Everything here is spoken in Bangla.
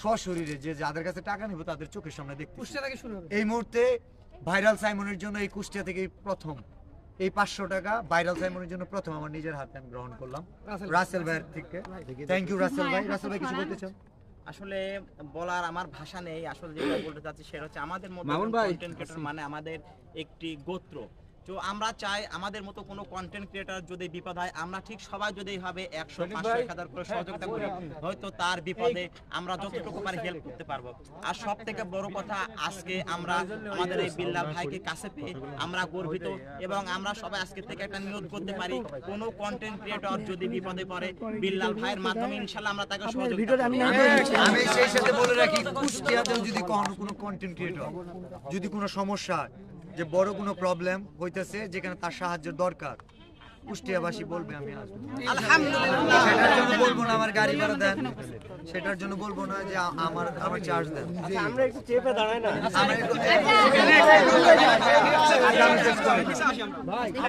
সশরীরে যে যাদের কাছে টাকা নেব তাদের চোখের সামনে দেখতে কুষ্টিয়া থেকে শুরু হবে। এই মুহূর্তে ভাইরাল সাইমনের জন্য এই কুষ্টিয়া থেকে প্রথম। এই পাঁচশো টাকা ভাইরাল সাইমনের জন্য প্রথম আমার নিজের হাতে আমি গ্রহণ করলাম। রাসেল। ভাইয়ের থেকে। থ্যাংক ইউ রাসেল ভাই। রাসেল ভাই কিছু বলতে চান আসলে বলার আমার ভাষা নেই। আসলে যেটা বলতে চাচ্ছি সেটা হচ্ছে আমাদের মতো কন্টেন্ট ক্রিয়েটর মানে আমাদের একটি গোত্র। তো আমরা চাই আমাদের মতো কোনো কন্টেন্ট ক্রিয়েটর যদি বিপদ হয় আমরা ঠিক সবাই যদি এইভাবে একশো পাঁচশো এক হাজার করে সহযোগিতা করি হয়তো তার বিপদে আমরা যতটুকু পারি হেল্প করতে পারব। আর সব থেকে বড় কথা আজকে আমরা আমাদের এই বিল্লাল ভাইকে কাছে পেয়ে আমরা গর্বিত এবং আমরা সবাই আজকে থেকে একটা নিয়োগ করতে পারি। কোনো কন্টেন্ট ক্রিয়েটর যদি বিপদে পড়ে বিল্লাল ভাইয়ের মাধ্যমে ইনশাল্লাহ আমরা তাকে সহযোগিতা করব। আমি সেই সাথে বলে রাখি কুষ্টিয়াতেও যদি কোনো কন্টেন্ট ক্রিয়েটর যদি কোনো সমস্যা হয়, যে বড় কোনো প্রবলেম হইতেছে যেখানে তার সাহায্য দরকার কুষ্টিয়াবাসী বলবে আমি আসব আলহামদুলিল্লাহ সেটার জন্য বলব না আমার গাড়ি ভাড়া দেন সেটার জন্য বলব না যে আমার আমার চার্জ দেন আমরা একটু চেপে দাঁড়াই না আমরা একটু-